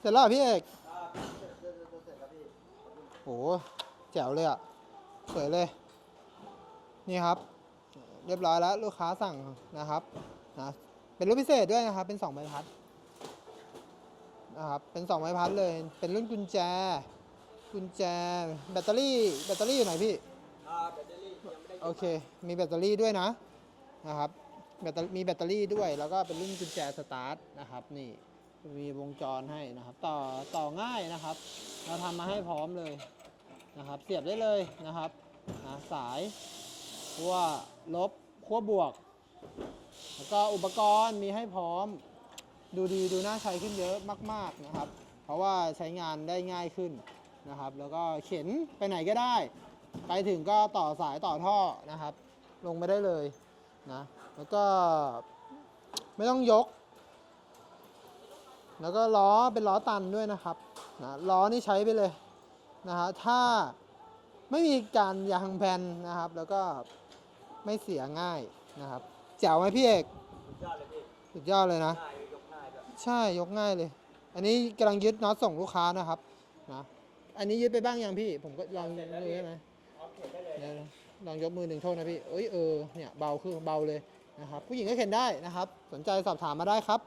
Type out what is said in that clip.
เสร็จแล้วเหรอพี่เอกอ่าเสร็จเสร็จเสร็จเสร็จแล้วพี่โหแจ๋วเลยอะ สวยเลย นี่ครับ เรียบร้อยแล้วลูกค้าสั่งนะครับนะเป็นรุ่นพิเศษด้วยนะครับ เป็นสองใบพัดนะครับ เป็นสองใบพัดเลย เป็นรุ่นกุญแจ กุญแจ แบตเตอรี่ แบตเตอรี่อยู่ไหนพี่ อ่าแบตเตอรี่ยังไม่ได้โอเค มีแบตเตอรี่ด้วยนะ นะครับแบตเตอรี่มีแบตเตอรี่ด้วย แล้วก็เป็นรุ่นกุญแจสตาร์ทนะครับ นี่ มีวงจรให้นะครับ ต่อต่อง่ายนะครับ เราทำมาให้พร้อมเลยนะครับ เสียบได้เลยนะครับนะสายขั้วลบขั้วบวก แล้วก็อุปกรณ์มีให้พร้อมดูดีดูน่าใช้ขึ้นเยอะมาก ๆนะครับ เพราะว่าใช้งานได้ง่ายขึ้นนะครับ แล้วก็เข็นไปไหนก็ได้ ไปถึงก็ต่อสายต่อท่อนะครับ ลงไม่ได้เลยนะแล้วก็ไม่ต้องยก แล้วก็ล้อเป็นล้อตันด้วยนะครับนะล้อนี่ใช้ไปเลยนะฮะถ้าไม่มีการยางแผ่นนะครับ แล้วก็ไม่เสียง่ายนะครับแจ๋วไหมพี่เอกสุดยอดเลยพี่สุดยอดเลยนะง่ายยกง่ายแบบใช่ยกง่ายเลย อันนี้กำลังยึดน็อตส่งลูกค้านะครับนะอันนี้ยึดไปบ้างยังพี่ผมก็ลองมือได้ไหมพร้อมเข็นได้เลยเดี๋ยวนะลองยกมือหนึ่งโทษนะพี่เอ้ยเออเนี่ยเบาคือเบาเลยนะครับผู้หญิงก็เข็นได้นะครับ สนใจสอบถามมาได้ครับ